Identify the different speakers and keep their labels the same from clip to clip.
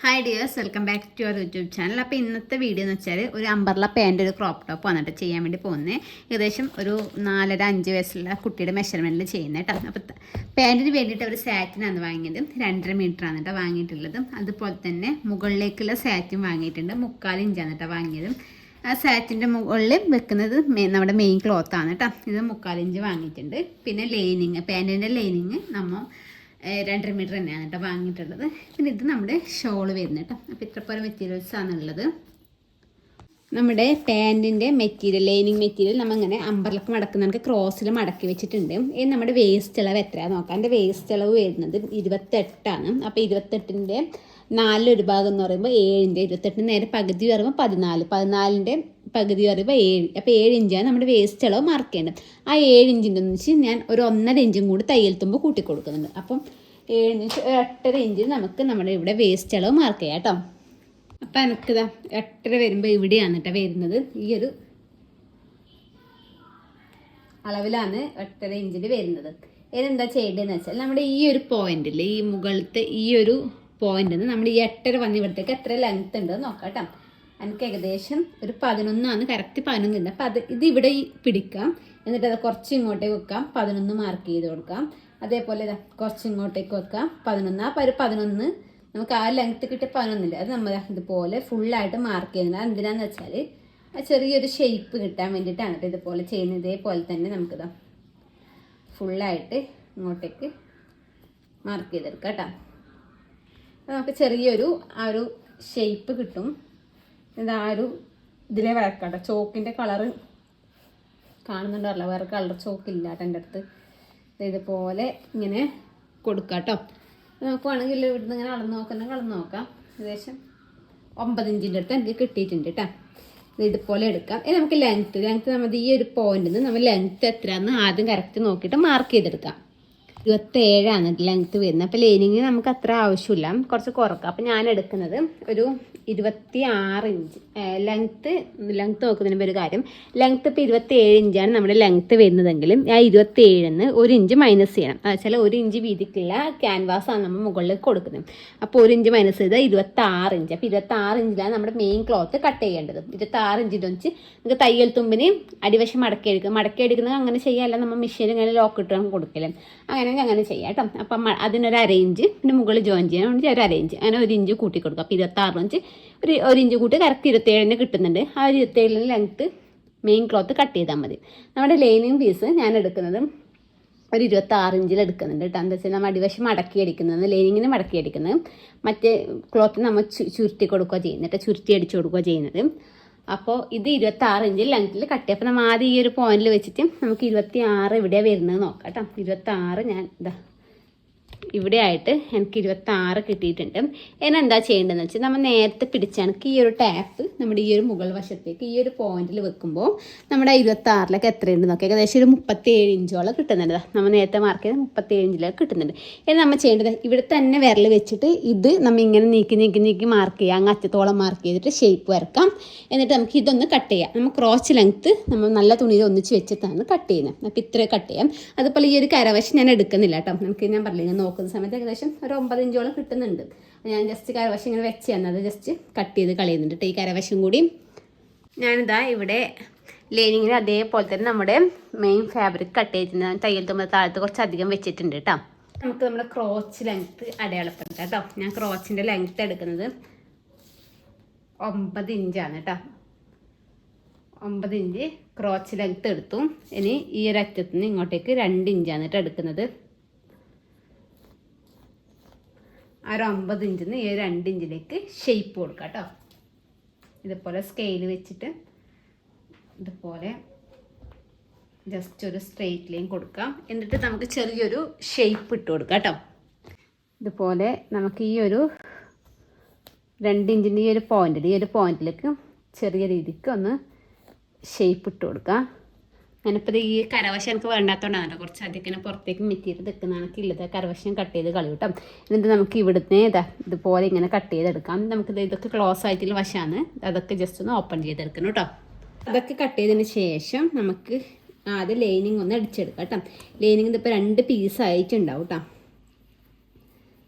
Speaker 1: Hi dears welcome back to our YouTube channel അപ്പോൾ ഇന്നത്തെ video എന്ന് വെച്ചാൽ ഒരു അമ്പർല പാന്റ് ഒരു ക്രോപ്പ് ടോപ്പ് വന്നിട്ട് ചെയ്യാൻ വേണ്ടി പോകുന്നത് ഏകദേശം ഒരു നാലര അഞ്ച് വയസ്സുള്ള കുട്ടിയുടെ മെഷർമെന്റിൽ ചെയ്യുന്നത് അപ്പോൾ പാന്റിന് വേണ്ടിയിട്ട് ഒരു സാറ്റിനാണ് വാങ്ങിയത്. രണ്ടര മീറ്ററാണ് കേട്ടോ വാങ്ങിയിട്ടുള്ളത്. അതുപോലെ തന്നെ മുകളിലേക്കുള്ള സാറ്റും വാങ്ങിയിട്ടുണ്ട്. മുക്കാൽ ഇഞ്ചാണ് കേട്ടോ വാങ്ങിയത്. ആ സാറ്റിന്റെ മുകളിൽ വെക്കുന്നത് നമ്മുടെ മെയിൻ ക്ലോത്താണ് കേട്ടോ ഇത് മുക്കാൽ ഇഞ്ച് വാങ്ങിയിട്ടുണ്ട്. പിന്നെ ലൈനിങ് പാന്റിന്റെ ലൈനിങ് നമ്മൾ രണ്ടര മീറ്റർ തന്നെയാണ് കേട്ടോ വാങ്ങിയിട്ടുള്ളത്. പിന്നെ ഇത് നമ്മുടെ ഷോൾ വരുന്നത് കേട്ടോ. അപ്പോൾ ഇത്രപോലെ മെറ്റീരിയൽസ് ആണുള്ളത്. നമ്മുടെ പാന്റിന്റെ മെറ്റീരിയൽ ലൈനിങ് മെറ്റീരിയൽ നമ്മൾ ഇങ്ങനെ അമ്പർലക്ക് മടക്കുന്ന നമുക്ക് ക്രോസിൽ മടക്കി വെച്ചിട്ടുണ്ട്. ഇത് നമ്മുടെ വേസ്റ്റ് അളവ് എത്രയാണ് നോക്കാം. എന്റെ വേസ്റ്റ് അളവ് വരുന്നത് ഇരുപത്തെട്ടാണ്. അപ്പോൾ ഇരുപത്തെട്ടിന്റെ നാലിലൊരു ഭാഗം എന്ന് പറയുമ്പോൾ ഏഴിന്റെ ഇരുപത്തെട്ടിന് നേരെ പകുതി പറയുമ്പോൾ പതിനാല്. പതിനാലിന്റെ പകുതി പറയുമ്പോൾ ഏഴ്. അപ്പോൾ ഏഴ് ഇഞ്ചാണ് നമ്മുടെ വേസ്റ്റ് അളവ് മാർക്ക് ചെയ്യേണ്ടത്. ആ ഏഴ് ഇഞ്ചിന്റെ ഒന്നിച്ച് ഞാൻ ഒരു ഒന്നര ഇഞ്ചും കൂടി തയ്യൽ തുമ്പ് കൂട്ടി കൊടുക്കുന്നുണ്ട് അപ്പം ഏഴ് ഇഞ്ച് എട്ടര ഇഞ്ച് നമുക്ക് നമ്മുടെ ഇവിടെ വേസ്റ്റ് അളവ് മാർക്ക് ചെയ്യാം കേട്ടോ. അപ്പം എനിക്കിതാ എട്ടര വരുമ്പോൾ ഇവിടെയാണ് കേട്ടോ വരുന്നത്. ഈ ഒരു അളവിലാണ് എട്ടര ഇഞ്ചിൽ വരുന്നത്. ഇതെന്താ ചെയ്യേണ്ടതെന്ന് വെച്ചാൽ നമ്മുടെ ഈ ഒരു പോയിന്റിൽ ഈ മുകളിലത്തെ ഈ ഒരു പോയിന്റ് നമ്മൾ ഈ എട്ടര വന്ന് ഇവിടത്തേക്ക് എത്ര ലെങ്ത് ഉണ്ട് നോക്കാം കേട്ടോ എനിക്ക് ഏകദേശം ഒരു പതിനൊന്നാണ് കറക്റ്റ് പതിനൊന്നില്ല അപ്പം അത് ഇത് ഇവിടെ പിടിക്കാം. എന്നിട്ട് അത് കുറച്ച് ഇങ്ങോട്ടേക്ക് വെക്കാം. പതിനൊന്ന് മാർക്ക് ചെയ്ത് കൊടുക്കാം. അതേപോലെ കുറച്ച് ഇങ്ങോട്ടേക്ക് വെക്കാം. പതിനൊന്ന്. ആ പരു പതിനൊന്ന് നമുക്ക് ആ ലെങ്ത്ത് കിട്ടിയ പതിനൊന്നില്ല? അത് നമ്മൾ ഇതുപോലെ ഫുള്ളായിട്ട് മാർക്ക് ചെയ്യുന്നത്. എന്തിനാന്ന് വെച്ചാൽ ചെറിയൊരു ഷേപ്പ് കിട്ടാൻ വേണ്ടിയിട്ടാണ് കേട്ടോ ഇതുപോലെ ചെയ്യുന്നത്. ഇതേപോലെ തന്നെ നമുക്കിതാ ഫുള്ളായിട്ട് ഇങ്ങോട്ടേക്ക് മാർക്ക് ചെയ്തെടുക്കാം കേട്ടോ. നമുക്ക് ചെറിയൊരു ആ ഒരു ഷേപ്പ് കിട്ടും. ഇത് ആ ഒരു ഇതിലെ വരക്കാം കേട്ടോ. ചോക്കിന്റെ കളറ് കാണുന്നുണ്ടല്ലോ വേറെ കളർ ചോക്കില്ല കേട്ടോ എന്റെ അടുത്ത്. ഇതുപോലെ ഇങ്ങനെ കൊടുക്കാം കേട്ടോ നോക്കുവാണെങ്കിൽ ഇവിടുന്ന് ഇങ്ങനെ അളന്ന് നോക്കുന്ന അളന്ന് നോക്കാം. ഏകദേശം ഒമ്പത് ഇഞ്ചിന്റെ അടുത്ത് എനിക്ക് കിട്ടിയിട്ടുണ്ട് കേട്ടോ ഇത് ഇതുപോലെ എടുക്കാം. ഇനി നമുക്ക് ലെങ്ത്ത് ലെങ്ത്ത് നമ്മൾ ഈ ഒരു പോയിന്റിൽ നിന്ന് നമ്മൾ ലെങ്ത്ത് എത്രയാണെന്ന് ആദ്യം കറക്റ്റ് നോക്കിയിട്ട് മാർക്ക് ചെയ്തെടുക്കാം. ഇരുപത്തേഴാണ് ലെങ്ത് വരുന്നത്. അപ്പോൾ ലൈനിങ് നമുക്ക് അത്ര ആവശ്യമില്ല. കുറച്ച് കുറക്കാം. അപ്പോൾ ഞാൻ എടുക്കുന്നത് ഒരു ഇരുപത്തി ആറ് ഇഞ്ച് ലെങ്ത്ത് ലെങ്ത്ത് നോക്കുന്നതിന് ഒരു കാര്യം. ലെങ്ത്ത് ഇപ്പോൾ ഇരുപത്തി ഏഴ് ഇഞ്ചാണ് നമ്മുടെ ലെങ്ത്ത് വരുന്നതെങ്കിലും ആ ഇരുപത്തി നിന്ന് ഒരു ഇഞ്ച് മൈനസ് ചെയ്യണം. എന്ന് വെച്ചാൽ ഒരു ഇഞ്ച് വീതിക്കുള്ള ക്യാൻവാസാണ് നമ്മൾ മുകളിൽ കൊടുക്കുന്നത്. അപ്പോൾ ഒരു ഇഞ്ച് മൈനസ് ചെയ്താൽ ഇരുപത്തി ആറ് ഇഞ്ച് അപ്പോൾ ഇരുപത്തി ആറ് ഇഞ്ചിലാണ് നമ്മുടെ മെയിൻ ക്ലോത്ത് കട്ട് ചെയ്യേണ്ടത്. ഇരുപത്തി ആറ് ഇഞ്ചിന്റെ വെച്ച് നമുക്ക് തയ്യൽ തുമ്പിന് അടിവശം മടക്കി എടുക്കുക. മടക്കി എടുക്കുന്നത് അങ്ങനെ ചെയ്യാമല്ല നമ്മൾ മെഷീൻ ഇങ്ങനെ ലോക്ക് ഇട്ടാണ് കൊടുക്കലും. അങ്ങനെ അങ്ങനെ ചെയ്യാം കേട്ടോ. അപ്പം അതിനൊരു അരയിഞ്ച് പിന്നെ മുകളിൽ ജോയിൻ ചെയ്യാൻ വേണ്ടി ഒരു അരയിഞ്ച്. അങ്ങനെ ഒരു ഇഞ്ച് കൂട്ടി കൊടുക്കുക അപ്പോൾ ഇരുപത്താറ് ഇഞ്ച്. ഒരു ഒരു ഇഞ്ച് കൂട്ടി കറക്റ്റ് ഇരുപത്തേഴിന് കിട്ടുന്നുണ്ട്. ആ ഒരു ഇരുപത്തേഴിന് ലെങ്ത്ത് മെയിൻ ക്ലോത്ത് കട്ട് ചെയ്താൽ മതി. നമ്മുടെ ലൈനിങ് പീസ് ഞാൻ എടുക്കുന്നത് ഒരു ഇരുപത്താറ് ഇഞ്ചിൽ എടുക്കുന്നുണ്ട് കേട്ടോ. എന്താ വെച്ചാൽ നമ്മൾ അടിവശം മടക്കി അടിക്കുന്നത് ലൈനിങ്ങിന് മടക്കി അടിക്കുന്നത്. മറ്റേ ക്ലോത്ത് നമ്മൾ ചുരുട്ടി കൊടുക്കുക ചെയ്യുന്നത്. ചുരുട്ടി അടിച്ചു കൊടുക്കുക ചെയ്യുന്നത്. അപ്പോൾ ഇത് ഇരുപത്തി ആറ് ഇഞ്ച് ലെങ്ത്തിൽ കട്ട് അപ്പോൾ നമ്മൾ ആദ്യം ഈ ഒരു പോയിന്റിൽ വെച്ചിട്ട് നമുക്ക് ഇരുപത്തി ആറ് ഇവിടെ വരുന്നത് നോക്കാം കേട്ടോ ഇരുപത്തി ആറ് ഞാൻ ഇതാ ഇവിടെ ആയിട്ട് എനിക്ക് ഇരുപത്തി ആറ് കിട്ടിയിട്ടുണ്ട്. ഇനി എന്താ ചെയ്യേണ്ടതെന്ന് വെച്ചാൽ നമ്മൾ നേരത്തെ പിടിച്ചാണ് ഈ ഒരു ടാപ്പ് നമ്മുടെ ഈ ഒരു മുകൾ വശത്തേക്ക് ഈ ഒരു പോയിന്റിൽ വെക്കുമ്പോൾ നമ്മുടെ ഇരുപത്തി ആറിലേക്ക് എത്രയുണ്ട് നോക്കി. ഏകദേശം ഒരു മുപ്പത്തി ഏഴ് ഇഞ്ചോളം കിട്ടുന്നുണ്ട് നമ്മൾ നേരത്തെ മാർക്ക് ചെയ്ത് മുപ്പത്തി ഏഴ് ഇഞ്ചിലേക്ക് കിട്ടുന്നുണ്ട്. ഇനി നമ്മൾ ചെയ്യേണ്ടത് ഇവിടെ തന്നെ വിരൽ വെച്ചിട്ട് ഇത് നമ്മൾ ഇങ്ങനെ നീക്കി നീക്കി നീക്കി മാർക്ക് ചെയ്യുക അങ്ങ് അറ്റത്തോളം മാർക്ക് ചെയ്തിട്ട് ഷേപ്പ് വരക്കാം. എന്നിട്ട് നമുക്ക് ഇതൊന്ന് കട്ട് ചെയ്യാം. നമ്മൾ ക്രോച്ച് ലെങ്ത്ത് നമ്മൾ നല്ല തുണിയിൽ ഒന്നിച്ച് വെച്ചിട്ടാണ് കട്ട് ചെയ്യുന്നത്. അപ്പോൾ ഇത്രയും കട്ട് ചെയ്യാം. അതുപോലെ ഈ ഒരു കരവശം ഞാൻ എടുക്കുന്നില്ല കേട്ടോ. നമുക്ക് ഞാൻ പറഞ്ഞില്ല ഇങ്ങനെ നോക്കുന്ന സമയത്ത് ഏകദേശം ഒരു ഒമ്പത് ഇഞ്ചോളം കിട്ടുന്നുണ്ട്. ഞാൻ ജസ്റ്റ് കരവശം ഇങ്ങനെ വെച്ച് തന്നത് ജസ്റ്റ് കട്ട് ചെയ്ത് കളയുന്നുണ്ട് ഈ കരവശം കൂടി. ഞാനിതാ ഇവിടെ ലൈനിങ്ങിന് അതേപോലെ തന്നെ നമ്മുടെ മെയിൻ ഫാബ്രിക് കട്ട് ചെയ്തിരുന്ന തയ്യൽ തുമ്പ താഴത്ത് കുറച്ച് അധികം വെച്ചിട്ടുണ്ട് കേട്ടോ നമുക്ക് നമ്മുടെ ക്രോച്ച് ലെങ്ത്ത് അടയാളപ്പെടുത്താം കേട്ടോ ഞാൻ ക്രോച്ചിന്റെ ലെങ്ത്ത് എടുക്കുന്നത് ഒമ്പത് ഇഞ്ചാണ് കേട്ടോ ഒമ്പത് ഇഞ്ച് ക്രോച്ച് ലെങ്ത്ത് എടുത്തു. ഇനി ഈ ഒരു അറ്റത്ത് നിന്ന് ഇങ്ങോട്ടേക്ക് രണ്ട് ഇഞ്ചാണ് കേട്ടോ എടുക്കുന്നത് ആ ഒരു ഒമ്പത് ഇഞ്ചിൽ നിന്ന് ഈ രണ്ട് ഇഞ്ചിലേക്ക് ഷേപ്പ് കൊടുക്കാം കേട്ടോ. ഇതുപോലെ സ്കെയിൽ വെച്ചിട്ട് ഇതുപോലെ ജസ്റ്റ് ഒരു സ്ട്രെയിറ്റ് ലൈൻ കൊടുക്കാം. എന്നിട്ട് നമുക്ക് ചെറിയൊരു ഷേപ്പ് ഇട്ട് കൊടുക്കാം കേട്ടോ. ഇതുപോലെ നമുക്ക് ഈ ഒരു രണ്ട് ഇഞ്ചിന്റെ ഈ ഒരു പോയിന്റിൽ ഈ ഒരു പോയിന്റിലേക്ക് ചെറിയ രീതിക്ക് ഒന്ന് ഷേപ്പ് ഇട്ട് കൊടുക്കാം. ഞാനിപ്പോൾ ഈ കരവശം എനിക്ക് വേണ്ടാത്തതുകൊണ്ടാണ് കുറച്ച് അധികം പുറത്തേക്ക് മെറ്റീരിയൽ നിൽക്കുന്നതാണ് ഉള്ളത്. കരവശം കട്ട് ചെയ്ത് കളി കേട്ടോ. എന്നിട്ട് നമുക്ക് ഇവിടുന്ന് ഇതാ ഇതുപോലെ ഇങ്ങനെ കട്ട് ചെയ്തെടുക്കാം. നമുക്ക് ഇതൊക്കെ ക്ലോസ് ആയിട്ടുള്ള വശമാണ് അതൊക്കെ ജസ്റ്റ് ഒന്ന് ഓപ്പൺ ചെയ്തെടുക്കണം കേട്ടോ. അതൊക്കെ കട്ട് ചെയ്തതിന് ശേഷം നമുക്ക് ആദ്യം ലൈനിങ് ഒന്ന് അടിച്ചെടുക്കാം കേട്ടോ. ലൈനിങ് ഇതിപ്പോൾ രണ്ട് പീസ് ആയിട്ടുണ്ടാവും കേട്ടോ.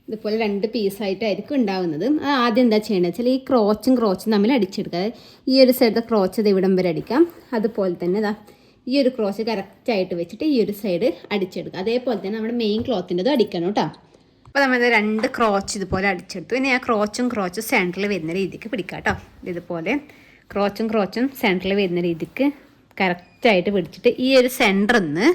Speaker 1: ഇതുപോലെ രണ്ട് പീസായിട്ടായിരിക്കും ഉണ്ടാകുന്നത് ആദ്യം എന്താ ചെയ്യേണ്ടത് വെച്ചാൽ ഈ ക്രോച്ചും ക്രോച്ചും തമ്മിൽ അടിച്ചെടുക്കുക. ഈ ഒരു സൈഡത്തെ ക്രോച്ച് ഇത് ഇവിടം വരെ അടിക്കാം. അതുപോലെ തന്നെ ഇതാ ഈ ഒരു ക്രോസ് കറക്റ്റായിട്ട് വെച്ചിട്ട് ഈ ഒരു സൈഡ് അടിച്ചെടുക്കുക. അതേപോലെ തന്നെ നമ്മുടെ മെയിൻ ക്ലോത്തിന്റെതും അടിക്കണം കേട്ടോ അപ്പോൾ നമ്മൾ രണ്ട് ക്രോച്ച് ഇതുപോലെ അടിച്ചെടുത്തു. ഇനി ആ ക്രോച്ചും ക്രോച്ചും സെന്ററിൽ വരുന്ന രീതിക്ക് പിടിക്കാം കേട്ടോ ഇതുപോലെ ക്രോച്ചും ക്രോച്ചും സെന്ററിൽ വരുന്ന രീതിക്ക് കറക്റ്റായിട്ട് പിടിച്ചിട്ട് ഈ ഒരു സെന്ററിൽ നിന്ന്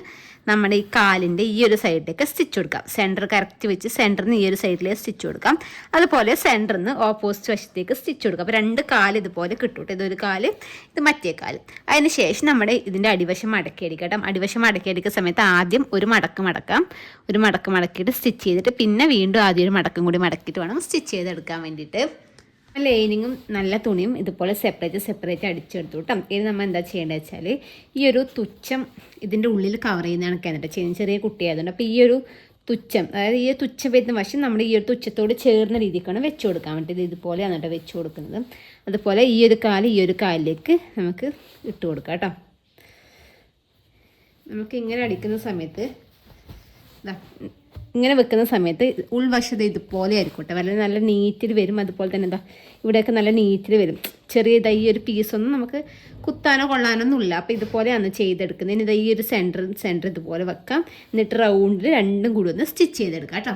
Speaker 1: നമ്മുടെ ഈ കാലിന്റെ ഈ ഒരു സൈഡിലേക്ക് സ്റ്റിച്ച് കൊടുക്കാം. സെന്റർ കറക്റ്റ് വെച്ച് സെന്ററിൽ നിന്ന് ഈ ഒരു സൈഡിലേക്ക് സ്റ്റിച്ച് കൊടുക്കാം. അതുപോലെ സെന്ററിൽ നിന്ന് ഓപ്പോസിറ്റ് വശത്തേക്ക് സ്റ്റിച്ച് കൊടുക്കാം. അപ്പോൾ രണ്ട് കാൽ ഇതുപോലെ കിട്ടും ഇതൊരു കാൽ ഇത് മറ്റേ കാൽ. അതിന് ശേഷം നമ്മുടെ ഇതിന്റെ അടിവശം മടക്കി അടിക്കാം കേട്ടോ. അടിവശം മടക്കി അടിക്കുന്ന സമയത്ത് ആദ്യം ഒരു മടക്ക് മടക്കാം. ഒരു മടക്ക് മടക്കിയിട്ട് സ്റ്റിച്ച് ചെയ്തിട്ട് പിന്നെ വീണ്ടും ആദ്യം ഒരു മടക്കും കൂടി മടക്കിയിട്ട് വേണം സ്റ്റിച്ച് ചെയ്തെടുക്കാൻ വേണ്ടിയിട്ട്. ലൈനിങ്ങും നല്ല തുണിയും ഇതുപോലെ സെപ്പറേറ്റ് സെപ്പറേറ്റ് അടിച്ചെടുത്തു കേട്ടോ ഇനി നമ്മൾ എന്താ ചെയ്യേണ്ടത് വെച്ചാൽ ഈ ഒരു തുച്ഛം ഇതിന്റെ ഉള്ളിൽ കവർ ചെയ്യുന്നതാണ് കേട്ടോ ചെയ്യുന്നത് ചെറിയ കുട്ടിയായതുകൊണ്ട് അപ്പോൾ ഈ ഒരു തുച്ഛം അതായത് ഈ തുച്ഛം വരുന്ന വശം നമ്മൾ ഈ ഒരു തുച്ഛത്തോട് ചേർന്ന രീതിക്കാണ് വെച്ച് കൊടുക്കാൻ വേണ്ടിയത് ഇതുപോലെയാണ് കേട്ടോ വെച്ച് കൊടുക്കുന്നത്. അതുപോലെ ഈ ഒരു കാൽ ഈ ഒരു കാലിലേക്ക് നമുക്ക് ഇട്ട് കൊടുക്കാം കേട്ടോ നമുക്ക് ഇങ്ങനെ അടിക്കുന്ന സമയത്ത് ഇങ്ങനെ വെക്കുന്ന സമയത്ത് ഉൾവശത ഇതുപോലെ ആയിരിക്കും വളരെ നല്ല നീറ്റിൽ വരും. അതുപോലെ തന്നെ എന്താ ഇവിടെയൊക്കെ നല്ല നീറ്റിൽ വരും. ചെറിയ ഈ ഒരു പീസൊന്നും നമുക്ക് കുത്താനോ കൊള്ളാനോ ഒന്നും ഇല്ല. അപ്പോൾ ഇതുപോലെയാണ് ചെയ്തെടുക്കുന്നത്. ഇനി ഇതാ ഈ ഒരു സെന്റർ സെന്റർ ഇതുപോലെ വെക്കാം. എന്നിട്ട് റൗണ്ടിൽ രണ്ടും കൂടി ഒന്ന് സ്റ്റിച്ച് ചെയ്തെടുക്കാം കേട്ടോ.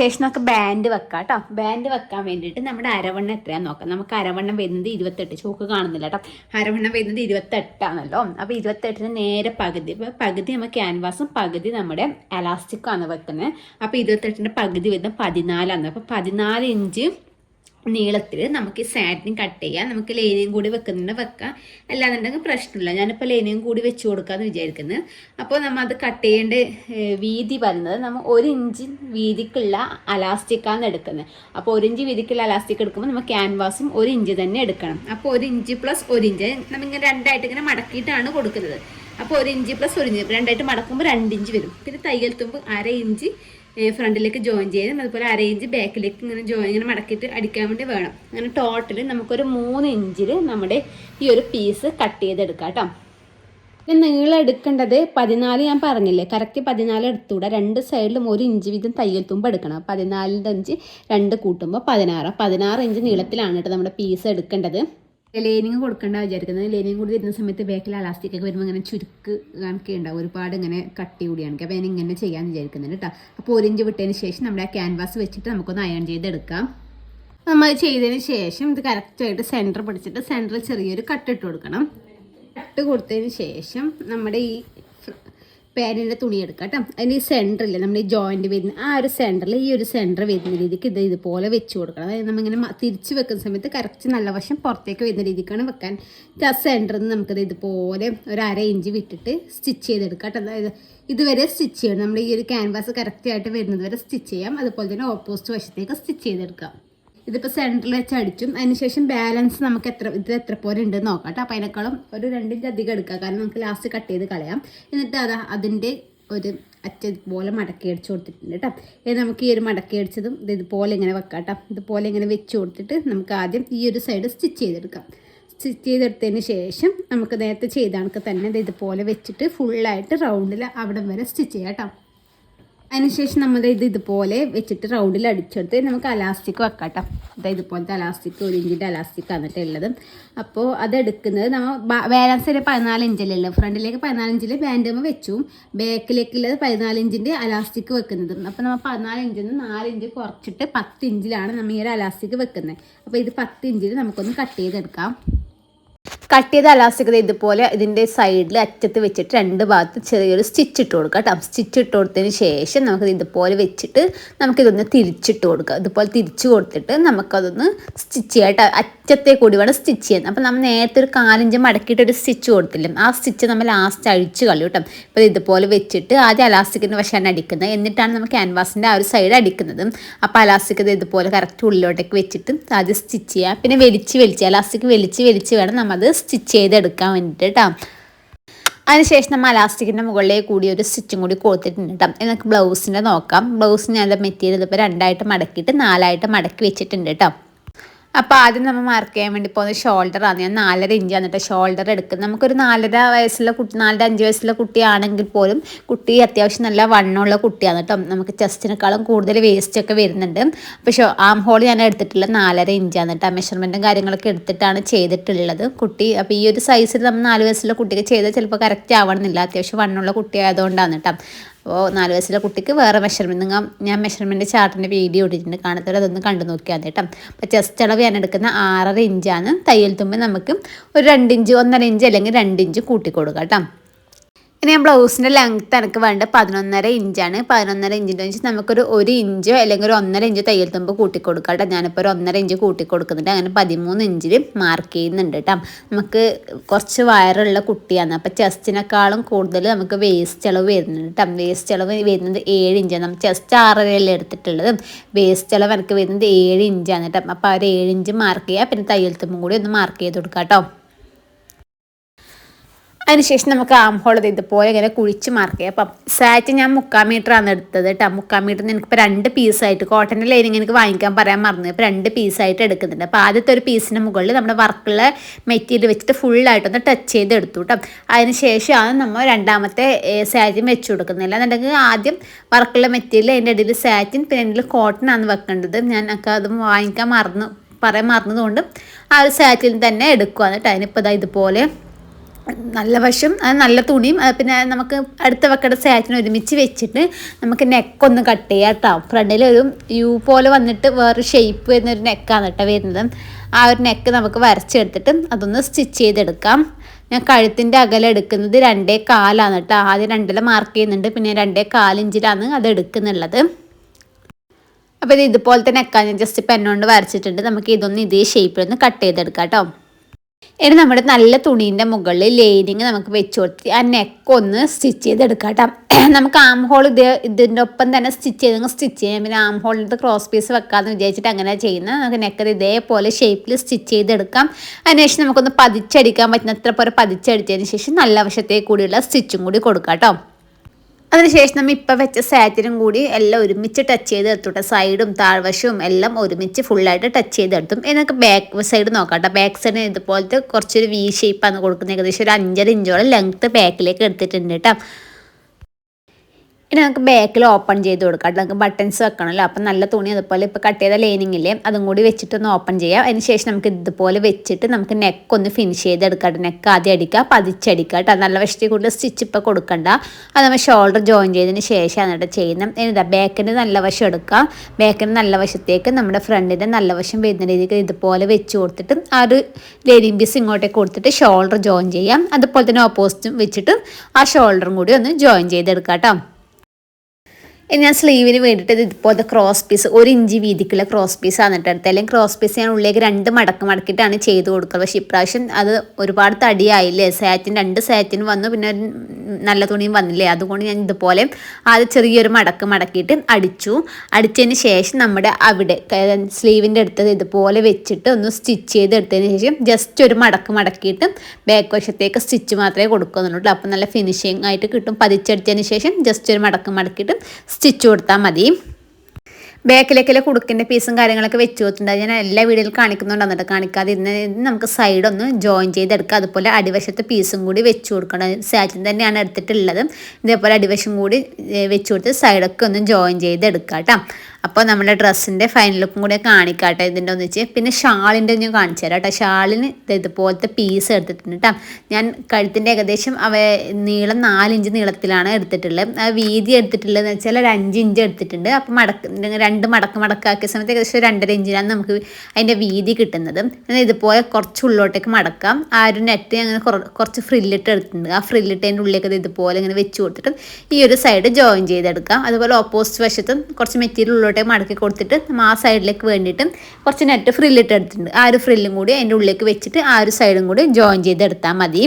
Speaker 1: ശേഷം നമുക്ക് ബാൻഡ് വെക്കാം കേട്ടോ ബാൻഡ് വെക്കാൻ വേണ്ടിയിട്ട് നമ്മുടെ അരവണ്ണം എത്രയാന്ന് നോക്കാം. നമുക്ക് അരവണ്ണം വരുന്നത് ഇരുപത്തെട്ട്. ചോക്ക് കാണുന്നില്ല കേട്ടോ അരവണ്ണം വരുന്നത് ഇരുപത്തെട്ടാണല്ലോ. അപ്പോൾ ഇരുപത്തെട്ടിന് നേരെ പകുതി ഇപ്പോൾ പകുതി നമ്മൾ ക്യാൻവാസും പകുതി നമ്മുടെ എലാസ്റ്റിക്കാണ് വെക്കുന്നത്. അപ്പോൾ ഇരുപത്തെട്ടിന്റെ പകുതി വരുന്നത് പതിനാലാണ്. അപ്പോൾ പതിനാല് ഇഞ്ച് നീളത്തിൽ നമുക്ക് ഈ സാറ്റിനും കട്ട് ചെയ്യാം. നമുക്ക് ലൈനിയും കൂടി വെക്കുന്നുണ്ട് വെക്കാം. അല്ലാന്നുണ്ടെങ്കിൽ പ്രശ്നമില്ല. ഞാനിപ്പോൾ ലൈനിയും കൂടി വെച്ച് കൊടുക്കാമെന്ന് വിചാരിക്കുന്നത് അപ്പോൾ നമ്മൾ അത് കട്ട് ചെയ്യേണ്ട വീതി വരുന്നത് നമ്മൾ ഒരു ഇഞ്ച് വീതിക്കുള്ള അലാസ്റ്റിക്കാണ് എടുക്കുന്നത്. അപ്പോൾ ഒരു ഇഞ്ച് വീതിക്കുള്ള അലാസ്റ്റിക് എടുക്കുമ്പോൾ നമ്മൾ ക്യാൻവാസും ഒരു ഇഞ്ച് തന്നെ എടുക്കണം. അപ്പോൾ ഒരു ഇഞ്ച് പ്ലസ് ഒരു ഇഞ്ച് നമ്മിങ്ങനെ രണ്ടായിട്ട് ഇങ്ങനെ മടക്കിയിട്ടാണ് കൊടുക്കുന്നത്. അപ്പോൾ ഒരു ഇഞ്ച് പ്ലസ് ഒരു ഇഞ്ച് രണ്ടായിട്ട് മടക്കുമ്പോൾ രണ്ട് ഇഞ്ച് വരും. പിന്നെ തയ്യൽ തുമ്പ് അര ഇഞ്ച് ഫ്രണ്ടിലേക്ക് ജോയിൻ ചെയ്യണം അതുപോലെ അര ഇഞ്ച് ബാക്കിലേക്ക് ഇങ്ങനെ ജോയിൻ ഇങ്ങനെ മടക്കിയിട്ട് അടിക്കാൻ വേണ്ടി വേണം. അങ്ങനെ ടോട്ടൽ നമുക്കൊരു മൂന്ന് ഇഞ്ചിൽ നമ്മുടെ ഈ ഒരു പീസ് കട്ട് ചെയ്തെടുക്കാം കേട്ടോ. പിന്നെ നീളം എടുക്കേണ്ടത് പതിനാല് ഞാൻ പറഞ്ഞില്ലേ? കറക്റ്റ് പതിനാല് എടുത്തുകൂടെ രണ്ട് സൈഡിലും ഒരു ഇഞ്ച് വീതം തയ്യൽ തുമ്പ് എടുക്കണം. പതിനാലിന്റെ അഞ്ച് രണ്ട് കൂട്ടുമ്പോൾ പതിനാറ്. പതിനാറ് ഇഞ്ച് നീളത്തിലാണ് കേട്ടോ നമ്മുടെ പീസ് എടുക്കേണ്ടത്. ലേനിങ് കൊടുക്കേണ്ട വിചാരിക്കുന്നത്. ലേനിങ് കൂടി വരുന്ന സമയത്ത് ബാക്കിൽ അലാസ്റ്റിക് ഒക്കെ വരുമ്പോൾ ഇങ്ങനെ ചുരുക്ക് കണക്കെ ഉണ്ടാവും. ഒരുപാട് ഇങ്ങനെ കട്ടി കൂടിയാണ് അപ്പോൾ ഞാൻ ഇങ്ങനെ ചെയ്യാൻ വിചാരിക്കുന്നുണ്ട് കേട്ടോ അപ്പോൾ ഒരു ഇഞ്ച് വിട്ടതിന് ശേഷം നമ്മുടെ ആ ക്യാൻവാസ് വെച്ചിട്ട് നമുക്കൊന്ന് അയൺ ചെയ്തെടുക്കാം. നമ്മൾ ചെയ്തതിന് ശേഷം ഇത് കറക്റ്റായിട്ട് സെന്റർ പിടിച്ചിട്ട് സെന്ററിൽ ചെറിയൊരു കട്ട് ഇട്ട് കൊടുക്കണം. കട്ട് കൊടുത്തതിന് ശേഷം നമ്മുടെ ഈ പാനിന്റെ തുണി എടുക്കാം കേട്ടോ. അതിന് ഈ സെന്ററിൽ നമ്മുടെ ഈ ജോയിന്റ് വരുന്ന ആ ഒരു സെന്ററിൽ ഈ ഒരു സെന്റർ വരുന്ന രീതിക്ക് ഇത് ഇതുപോലെ വെച്ച് കൊടുക്കണം. അതായത് നമ്മളിങ്ങനെ തിരിച്ച് വെക്കുന്ന സമയത്ത് കറക്റ്റ് നല്ല വശം പുറത്തേക്ക് വരുന്ന രീതിക്കാണ് വെക്കാൻ. ആ സെന്ററിൽ നിന്ന് നമുക്കത് ഇതുപോലെ ഒരു അര ഇഞ്ച് വിട്ടിട്ട് സ്റ്റിച്ച് ചെയ്തെടുക്കാം കേട്ടോ. അതായത് ഇതുവരെ സ്റ്റിച്ച് ചെയ്യണം. നമ്മുടെ ഈ ഒരു ക്യാൻവാസ് കറക്റ്റായിട്ട് വരുന്നത് വരെ സ്റ്റിച്ച് ചെയ്യാം. അതുപോലെ തന്നെ ഓപ്പോസിറ്റ് വശത്തേക്ക് സ്റ്റിച്ച് ചെയ്തെടുക്കാം. ഇതിപ്പോൾ സെന്ററിൽ വെച്ച് അടിച്ചും. അതിനുശേഷം ബാലൻസ് നമുക്ക് എത്ര ഇത് എത്ര പോലെ ഉണ്ട് നോക്കാം കേട്ടോ. അപ്പോൾ അതിനേക്കാളും ഒരു രണ്ടിന്റെ അധികം എടുക്കുക കാരണം നമുക്ക് ലാസ്റ്റ് കട്ട് ചെയ്ത് കളയാം. എന്നിട്ട് അതാ അതിന്റെ ഒരു അറ്റ ഇതുപോലെ മടക്കി അടിച്ച് കൊടുത്തിട്ടുണ്ട് കേട്ടോ. ഇത് നമുക്ക് ഈ ഒരു മടക്കി അടിച്ചതും ഇത് ഇതുപോലെ ഇങ്ങനെ വെക്കാം കേട്ടോ. ഇതുപോലെ ഇങ്ങനെ വെച്ച് കൊടുത്തിട്ട് നമുക്ക് ആദ്യം ഈ ഒരു സൈഡ് സ്റ്റിച്ച് ചെയ്തെടുക്കാം. സ്റ്റിച്ച് ചെയ്തെടുത്തതിന് ശേഷം നമുക്ക് നേരത്തെ ചെയ്ത കണക്ക് തന്നെ ഇത് ഇതുപോലെ വെച്ചിട്ട് ഫുള്ളായിട്ട് റൗണ്ടിൽ അവിടം വരെ സ്റ്റിച്ച് ചെയ്യാം കേട്ടോ. അതിനുശേഷം നമ്മൾ ഇത് ഇതുപോലെ വെച്ചിട്ട് റൗണ്ടിൽ അടിച്ചെടുത്ത് നമുക്ക് അലാസ്റ്റിക് വെക്കാട്ടോ. കേട്ടോ ഇതാ ഇതുപോലത്തെ അലാസ്റ്റിക് ഒരു ഇഞ്ചിന്റെ അലാസ്റ്റിക് എന്നിട്ട് ഉള്ളത്. അപ്പോൾ അതെടുക്കുന്നത് നമ്മൾ ബാലൻസ് ഒരു പതിനാല് ഇഞ്ചിലല്ലോ ഫ്രണ്ടിലേക്ക് പതിനാല് ഇഞ്ചിൽ ബാൻഡുമ്പോൾ വെച്ചു. ബാക്കിലേക്കുള്ളത് പതിനാല് ഇഞ്ചിന്റെ അലാസ്റ്റിക് വെക്കുന്നത്. അപ്പോൾ നമ്മൾ പതിനാല് ഇഞ്ചിൽ നിന്ന് നാല് ഇഞ്ച് കുറച്ചിട്ട് പത്ത് ഇഞ്ചിലാണ് നമ്മൾ ഈ ഒരു അലാസ്റ്റിക് വെക്കുന്നത് അപ്പോൾ ഇത് പത്ത് ഇഞ്ചിൽ നമുക്കൊന്ന് കട്ട് ചെയ്തെടുക്കാം. കട്ട് ചെയ്ത അലാസ്റ്റിക് ഇതുപോലെ ഇതിന്റെ സൈഡിൽ അറ്റത്ത് വെച്ചിട്ട് രണ്ട് ഭാഗത്ത് ചെറിയൊരു സ്റ്റിച്ച് ഇട്ട് കൊടുക്കുക കേട്ടോ. സ്റ്റിച്ച് ഇട്ട് കൊടുത്തതിന് ശേഷം നമുക്കിത് ഇതുപോലെ വെച്ചിട്ട് നമുക്കിതൊന്ന് തിരിച്ചിട്ട് കൊടുക്കുക. ഇതുപോലെ തിരിച്ചു കൊടുത്തിട്ട് നമുക്കതൊന്ന് സ്റ്റിച്ച് ചെയ്യാം അറ്റത്തെ കൂടി വേണം സ്റ്റിച്ച് ചെയ്യാൻ. അപ്പം നമ്മൾ നേരത്തെ ഒരു കാലിഞ്ച് മടക്കിയിട്ട് ഒരു സ്റ്റിച്ച് കൊടുത്തില്ലേ? ആ സ്റ്റിച്ച് നമ്മൾ ലാസ്റ്റ് അഴിച്ച് കളയും കേട്ടോ. അപ്പോൾ ഇതുപോലെ വെച്ചിട്ട് ആദ്യം അലാസ്റ്റിക്കിന്റെ വശമാണ് അടിക്കുന്നത്. എന്നിട്ടാണ് നമ്മൾ ക്യാൻവാസിന്റെ ആ ഒരു സൈഡ് അടിക്കുന്നത്. അപ്പോൾ അലാസ്റ്റിക് ഇത് ഇതുപോലെ കറക്റ്റ് ഉള്ളിലോട്ടേക്ക് വെച്ചിട്ട് ആദ്യം സ്റ്റിച്ച് ചെയ്യുക പിന്നെ വലിച്ച് വലിച്ച് അലാസ്റ്റിക് വലിച്ച് വലിച്ച് വേണം നമ്മൾ അത് സ്റ്റിച്ച് ചെയ്തെടുക്കാൻ വേണ്ടിയിട്ട് കേട്ടോ അതിനുശേഷം നമ്മൾ അലാസ്റ്റിക്കിന്റെ മുകളിലേക്ക് കൂടി ഒരു സ്റ്റിച്ചും കൂടി കൊടുത്തിട്ടുണ്ട് കേട്ടോ എന്നൊക്കെ ബ്ലൗസിന്റെ നോക്കാം. ബ്ലൗസ് ഞാൻ മെറ്റീരിയൽ ഇപ്പോൾ രണ്ടായിട്ട് മടക്കിയിട്ട് നാലായിട്ട് മടക്കി വെച്ചിട്ടുണ്ട് കേട്ടോ അപ്പോൾ ആദ്യം നമ്മൾ മാർക്ക് ചെയ്യാൻ വേണ്ടി പോകുന്നത് ഷോൾഡറാണ് ഞാൻ നാലര ഇഞ്ച് വന്നിട്ട് ഷോൾഡർ എടുക്കുന്നത്. നമുക്കൊരു നാലര വയസ്സുള്ള കുട്ടി നാലര അഞ്ച് വയസ്സുള്ള കുട്ടിയാണെങ്കിൽ പോലും കുട്ടി അത്യാവശ്യം നല്ല വണ്ണമുള്ള കുട്ടിയാണ് കേട്ടോ നമുക്ക് ചെസ്റ്റിനേക്കാളും കൂടുതൽ വേസ്റ്റ് ഒക്കെ വരുന്നുണ്ട്. അപ്പോൾ ഷോ ആം ഹോൾ ഞാൻ എടുത്തിട്ടുള്ള നാലര ഇഞ്ചാണ് കേട്ടോ മെഷർമെന്റും കാര്യങ്ങളൊക്കെ എടുത്തിട്ടാണ് ചെയ്തിട്ടുള്ളത് കുട്ടി. അപ്പോൾ ഈ ഒരു സൈസിൽ നമ്മൾ നാല് വയസ്സുള്ള കുട്ടിക്ക് ചെയ്താൽ ചിലപ്പോൾ കറക്റ്റ് ആവണമെന്നില്ല. അത്യാവശ്യം വണ്ണമുള്ള കുട്ടിയായതുകൊണ്ടാണ് കേട്ടോ അപ്പോൾ നാല് വയസ്സിലെ കുട്ടിക്ക് വേറെ മെഷർമെന്റ് നിങ്ങൾ ഞാൻ മെഷർമെന്റ് ചാർട്ടിന്റെ വീഡിയോ ഇട്ടിട്ടുണ്ട്. കാണത്തവരെ അതൊന്ന് കണ്ടു നോക്കിയാൽ മതി കേട്ടോ. അപ്പോൾ ചെസ്റ്റ് അളവ് ഞാൻ എടുക്കുന്ന ആറര ഇഞ്ചാണ് തയ്യൽ തുമ്പ് നമുക്ക് ഒരു രണ്ട് ഇഞ്ച് ഒന്നര ഇഞ്ച് അല്ലെങ്കിൽ രണ്ട് ഇഞ്ച് കൂട്ടി കൊടുക്കാം കേട്ടോ. ഇനി ഞാൻ ബ്ലൗസിന്റെ ലെങ്ത്ത് എനിക്ക് വേണ്ട പതിനൊന്നര ഇഞ്ചാണ് പതിനൊന്നര ഇഞ്ചിന്റെ വെച്ചാൽ നമുക്കൊരു ഒരു ഇഞ്ചോ അല്ലെങ്കിൽ ഒരു ഒന്നര ഇഞ്ച് തയ്യൽ തുമ്പ് കൂട്ടിക്കൊടുക്കാം കേട്ടോ. ഞാനിപ്പോൾ ഒരു ഒന്നര ഇഞ്ച് കൂട്ടിക്കൊടുക്കുന്നുണ്ട്. അങ്ങനെ പതിമൂന്ന് ഇഞ്ചിൽ മാർക്ക് ചെയ്യുന്നുണ്ട് കേട്ടോ. നമുക്ക് കുറച്ച് വയറുള്ള കുട്ടിയാണ്. അപ്പോൾ ചെസ്റ്റിനേക്കാളും കൂടുതൽ നമുക്ക് വേസ്റ്റ് അളവ് വരുന്നുണ്ട് കേട്ടോ. വേസ്റ്റ് അളവ് വരുന്നത് ഏഴ് ഇഞ്ചാണ് നമ്മൾ ചെസ്റ്റ് ആറരയല്ലേ എടുത്തിട്ടുള്ളത്. വേസ്റ്റ് അളവ് എനിക്ക് വരുന്നത് ഏഴ് ഇഞ്ചാണ് കേട്ടോ. അപ്പോൾ ആ ഒരു ഏഴ് ഇഞ്ച് മാർക്ക് ചെയ്യുക പിന്നെ തയ്യൽ തുമ്പും കൂടി ഒന്ന് മാർക്ക് ചെയ്ത് കൊടുക്കാം കേട്ടോ. അതിനുശേഷം നമുക്ക് ആം ഹോൾ ഇതുപോലെ ഇങ്ങനെ കുഴിച്ച് മാർക്ക് ചെയ്യാം. അപ്പം സാറ്റ് ഞാൻ മുക്കാൽ മീറ്ററാണ് എടുത്തത് കേട്ടോ മുക്കാൽ മീറ്ററിന് എനിക്കിപ്പോൾ രണ്ട് പീസായിട്ട് കോട്ടന്റെ ലൈനിങ് എനിക്ക് വാങ്ങിക്കാൻ പറയാൻ മറന്നു. ഇപ്പോൾ രണ്ട് പീസായിട്ട് എടുക്കുന്നുണ്ട്. അപ്പോൾ ആദ്യത്തെ ഒരു പീസിന് മുകളിൽ നമ്മുടെ വർക്കുള്ള മെറ്റീരിയൽ വെച്ചിട്ട് ഫുള്ളായിട്ടൊന്ന് ടച്ച് ചെയ്ത് എടുത്തു കേട്ടോ അതിന് ശേഷമാണ് നമ്മൾ രണ്ടാമത്തെ സാറ്റിൻ വെച്ച് കൊടുക്കുന്നില്ല. എന്നുണ്ടെങ്കിൽ ആദ്യം വർക്കുള്ള മെറ്റീരിയൽ അതിന്റെ ഇടയിൽ സാറ്റിൻ പിന്നെ കോട്ടൺ ആണ് വെക്കേണ്ടത്. ഞാൻ ഒക്കെ അത് വാങ്ങിക്കാൻ മറന്നു പറയാൻ മറന്നതുകൊണ്ട് ആ ഒരു സാറ്റിൽ തന്നെ എടുക്കുകയാണ് കേട്ടോ അതിനിപ്പോൾ ഇതാ ഇതുപോലെ നല്ല വശം നല്ല തുണിയും പിന്നെ നമുക്ക് അടുത്ത വെക്കട സാറ്റിന് ഒരുമിച്ച് വെച്ചിട്ട് നമുക്ക് നെക്ക് ഒന്ന് കട്ട് ചെയ്യാം കേട്ടോ ഫ്രണ്ടിൽ ഒരു യു പോലെ വന്നിട്ട് വേറെ ഷേപ്പ് വരുന്നൊരു നെക്കാണ് കേട്ടോ വരുന്നത്. ആ ഒരു നെക്ക് നമുക്ക് വരച്ചെടുത്തിട്ട് അതൊന്ന് സ്റ്റിച്ച് ചെയ്തെടുക്കാം. ഞാൻ കഴുത്തിന്റെ അകലം എടുക്കുന്നത് രണ്ടേ കാലാണ് കേട്ടോ ആദ്യം രണ്ടില മാർക്ക് ചെയ്യുന്നുണ്ട് പിന്നെ രണ്ടേ കാലിഞ്ചിലാണ് അത് എടുക്കുന്നുള്ളത്. അപ്പോൾ ഇത് ഇതുപോലത്തെ നെക്കാണ് ഞാൻ ജസ്റ്റ് പെണ്ണുകൊണ്ട് വരച്ചിട്ടുണ്ട്. നമുക്ക് ഇതൊന്ന് ഇതേ ഷേപ്പിലൊന്ന് കട്ട് ചെയ്തെടുക്കാം കേട്ടോ ഇനി നമ്മുടെ നല്ല തുണീന്റെ മുകളിൽ ലൈനിങ് നമുക്ക് വെച്ച് കൊടുത്ത് ആ നെക്ക് ഒന്ന് സ്റ്റിച്ച് ചെയ്തെടുക്കാം കേട്ടോ നമുക്ക് ആം ഹോൾ ഇത് ഇതിന്റെ ഒപ്പം തന്നെ സ്റ്റിച്ച് ചെയ്ത് സ്റ്റിച്ച് ചെയ്യാം. പിന്നെ ആം ഹോളിന്റെ ക്രോസ് പീസ് വെക്കാമെന്ന് വിചാരിച്ചിട്ട് അങ്ങനെ ചെയ്യുന്നത്. നമുക്ക് നെക്കത് ഇതേപോലെ ഷേപ്പിൽ സ്റ്റിച്ച് ചെയ്തെടുക്കാം. അതിനുശേഷം നമുക്കൊന്ന് പതിച്ചടിക്കാൻ പറ്റുന്ന അത്ര പോലെ പതിച്ചടിച്ചതിന് ശേഷം നല്ല വശത്തേക്ക് കൂടിയുള്ള സ്റ്റിച്ചും കൂടി കൊടുക്കാം കേട്ടോ അതിനുശേഷം നമ്മൾ ഇപ്പം വെച്ച സാറ്റിനും കൂടി എല്ലാം ഒരുമിച്ച് ടച്ച് ചെയ്ത് എടുത്തുട്ടെ. സൈഡും താഴ്വശവും എല്ലാം ഒരുമിച്ച് ഫുള്ളായിട്ട് ടച്ച് ചെയ്ത് എടുത്തും. എന്നൊക്കെ ബാക്ക് സൈഡ് നോക്കാം ബാക്ക് സൈഡിന് ഇതുപോലത്തെ കുറച്ചൊരു വി ഷേപ്പാണ് കൊടുക്കുന്നത്. ഏകദേശം ഒരു അഞ്ചര ഇഞ്ചോളം ലെങ്ത്ത് ബാക്കിലേക്ക് എടുത്തിട്ടുണ്ട് കേട്ടോ ഇനി നമുക്ക് ബാക്കിൽ ഓപ്പൺ ചെയ്ത് കൊടുക്കാം. നമുക്ക് ബട്ടൺസ് വെക്കണമല്ലോ അപ്പം നല്ല തുണി അതുപോലെ ഇപ്പോൾ കട്ട് ചെയ്ത ലൈനിങ്ങില്ലേ അതും കൂടി വെച്ചിട്ടൊന്ന് ഓപ്പൺ ചെയ്യാം. അതിന് ശേഷം നമുക്ക് ഇതുപോലെ വെച്ചിട്ട് നമുക്ക് നെക്ക് ഒന്ന് ഫിനിഷ് ചെയ്തെടുക്കാം നെക്ക് ആദ്യം അടിക്കുക പതിച്ചടിക്കുക കേട്ടോ. നല്ല വശത്തിൽ കൂടുതൽ സ്റ്റിച്ച് ഇപ്പോൾ കൊടുക്കണ്ട. അത് നമ്മൾ ഷോൾഡർ ജോയിൻ ചെയ്തതിന് ശേഷമാണ് കേട്ടോ ചെയ്യുന്നത്. എന്താ ബാക്കിന്റെ നല്ല വശം എടുക്കുക. ബാക്കിന്റെ നല്ല വശത്തേക്ക് നമ്മുടെ ഫ്രണ്ടിന്റെ നല്ല വശം വരുന്ന രീതിക്ക് ഇതുപോലെ വെച്ച് കൊടുത്തിട്ട് ആ ഒരു ലൈനിങ് പീസ് ഇങ്ങോട്ടേക്ക് കൊടുത്തിട്ട് ഷോൾഡർ ജോയിൻ ചെയ്യാം. അതുപോലെ തന്നെ ഓപ്പോസിറ്റും വെച്ചിട്ട് ആ ഷോൾഡറും കൂടി ഒന്ന് ജോയിൻ ചെയ്തെടുക്കാം കേട്ടോ. ഞാൻ സ്ലീവിന് വേണ്ടിയിട്ട് ഇതുപോലത്തെ ക്രോസ് പീസ് ഒരു ഇഞ്ച് വീതിക്കുള്ള ക്രോസ് പീസ് ആണിട്ട് എടുത്തത്. അല്ലെങ്കിൽ ക്രോസ് പീസ് ഞാൻ ഉള്ളിലേക്ക് രണ്ട് മടക്ക് മടക്കിയിട്ടാണ് ചെയ്ത് കൊടുക്കുക. പക്ഷേ ഇപ്രാവശ്യം അത് ഒരുപാട് തടിയായില്ലേ? സാറ്റിൻ രണ്ട് സാറ്റിന് വന്നു. പിന്നെ നല്ല തുണിയും വന്നില്ലേ? അതുകൊണ്ട് ഞാൻ ഇതുപോലെ ആദ്യം ചെറിയൊരു മടക്ക് മടക്കിയിട്ട് അടിച്ചു. അടിച്ചതിന് ശേഷം നമ്മുടെ അവിടെ സ്ലീവിന്റെ അടുത്തത് ഇതുപോലെ വെച്ചിട്ട് ഒന്ന് സ്റ്റിച്ച് ചെയ്ത് എടുത്തതിന് ശേഷം ജസ്റ്റ് ഒരു മടക്ക് മടക്കിയിട്ട് ബാക്ക് വശത്തേക്ക് സ്റ്റിച്ച് മാത്രമേ കൊടുക്കുന്നുള്ളൂ അപ്പോൾ നല്ല ഫിനിഷിങ് ആയിട്ട് കിട്ടും. പതിച്ചടിച്ചതിന് ശേഷം ജസ്റ്റ് ഒരു മടക്ക് മടക്കിയിട്ട് സ്റ്റിച്ച് കൊടുത്താൽ മതി. ബാക്കിലേക്കെല്ലാം കുടുക്കിന്റെ പീസും കാര്യങ്ങളൊക്കെ വെച്ച് കൊടുത്തിട്ടുണ്ട്. ഞാൻ എല്ലാ വീഡിയോയിൽ കാണിക്കുന്നുണ്ട്. എന്നിട്ട് കാണിക്കാതെ ഇന്ന് നമുക്ക് സൈഡൊന്ന് ജോയിൻ ചെയ്തെടുക്കുക അതുപോലെ അടിവശത്തെ പീസും കൂടി വെച്ച് കൊടുക്കണം. സാറ്റിൻ തന്നെയാണ് എടുത്തിട്ടുള്ളത്. ഇതേപോലെ അടിവശം കൂടി വെച്ച് കൊടുത്ത് സൈഡൊക്കെ ഒന്ന് ജോയിൻ ചെയ്തെടുക്കുക കേട്ടോ. അപ്പോൾ നമ്മുടെ ഡ്രസ്സിന്റെ ഫൈനൽ ലുക്കും കൂടെ കാണിക്കാട്ടെ ഇതിന്റെ ഒന്നിച്ച് പിന്നെ ഷാളിന്റെ ഞാൻ കാണിച്ചു തരാം കേട്ടോ. ഷാളിന് ഇതുപോലത്തെ പീസ് എടുത്തിട്ടുണ്ട് കേട്ടോ. ഞാൻ കഴുത്തിന്റെ ഏകദേശം അവ നീളം നാലിഞ്ച് നീളത്തിലാണ് എടുത്തിട്ടുള്ളത്. ആ വീതി എടുത്തിട്ടുള്ളതെന്ന് വെച്ചാൽ ഒരു അഞ്ച് ഇഞ്ച് എടുത്തിട്ടുണ്ട്. അപ്പോൾ മടക്ക് രണ്ട് മടക്ക് മടക്കാക്കിയ സമയത്ത് ഏകദേശം രണ്ടര ഇഞ്ചിലാണ് നമുക്ക് അതിന്റെ വീതി കിട്ടുന്നത്. ഇതുപോലെ കുറച്ച് ഉള്ളോട്ടേക്ക് മടക്കാം. ആ ഒരു നെറ്റ് അങ്ങനെ കുറച്ച് ഫ്രില്ലിട്ട് എടുത്തിട്ടുണ്ട്. ആ ഫ്രില്ലിട്ടതിന്റെ ഉള്ളിലേക്ക് ഇതുപോലെ ഇങ്ങനെ വെച്ച് കൊടുത്തിട്ട് ഈ ഒരു സൈഡ് ജോയിൻ ചെയ്തെടുക്കാം. അതുപോലെ ഓപ്പോസിറ്റ് വശത്തും കുറച്ച് മെറ്റീരിയൽ ഉള്ളോട്ടേക്ക് മടക്കി കൊടുത്തിട്ട് നമ്മൾ ആ സൈഡിലേക്ക് വേണ്ടിയിട്ട് കുറച്ച് നെറ്റ് ഫ്രില്ലിട്ട് എടുത്തിട്ടുണ്ട് ആ ഒരു ഫ്രില്ലും കൂടി അതിന്റെ ഉള്ളിലേക്ക് വെച്ചിട്ട് ആ ഒരു സൈഡും കൂടി ജോയിൻ ചെയ്തെടുത്താൽ മതി.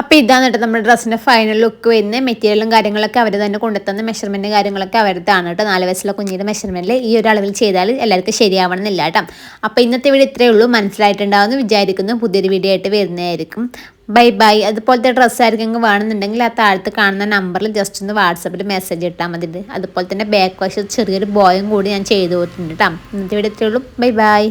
Speaker 1: അപ്പോൾ ഇതാണ് കേട്ടോ നമ്മുടെ ഡ്രസ്സിന്റെ ഫൈനൽ ലുക്ക് വരുന്ന. മെറ്റീരിയലും കാര്യങ്ങളൊക്കെ അവർ തന്നെ കൊണ്ടുത്തന്ന മെഷർമെന്റ് കാര്യങ്ങളൊക്കെ അവരുടെതാണ് കേട്ടോ. നാല് വയസ്സുള്ള കുഞ്ഞിന്റെ മെഷർമെന്റിൽ ഈ ഒരു അളവിൽ ചെയ്താൽ എല്ലാവർക്കും ശരിയാവണമെന്നില്ല കേട്ടോ. അപ്പോൾ ഇന്നത്തെ വീഡിയോ ഇത്രയേ ഉള്ളൂ. മനസ്സിലായിട്ടുണ്ടാവുമെന്ന് വിചാരിക്കുന്നു. പുതിയൊരു വീഡിയോ ആയിട്ട് വരുന്നതായിരിക്കും. ബൈ ബൈ അതുപോലത്തെ ഡ്രസ്സ് ആയിരിക്കും വേണമെന്നുണ്ടെങ്കിൽ ആ താഴത്ത് കാണുന്ന നമ്പറിൽ ജസ്റ്റ് ഒന്ന് വാട്സപ്പിൽ മെസ്സേജ് ഇട്ടാൽ മതി അതുപോലെ തന്നെ ബാക്ക് വശത്ത് ചെറിയൊരു ബോയും കൂടി ഞാൻ ചെയ്തു കൊടുത്തിട്ടുണ്ട് കേട്ടോ ഇന്നത്തെ വീഡിയോ എത്തിയുള്ളൂ ബൈ ബൈ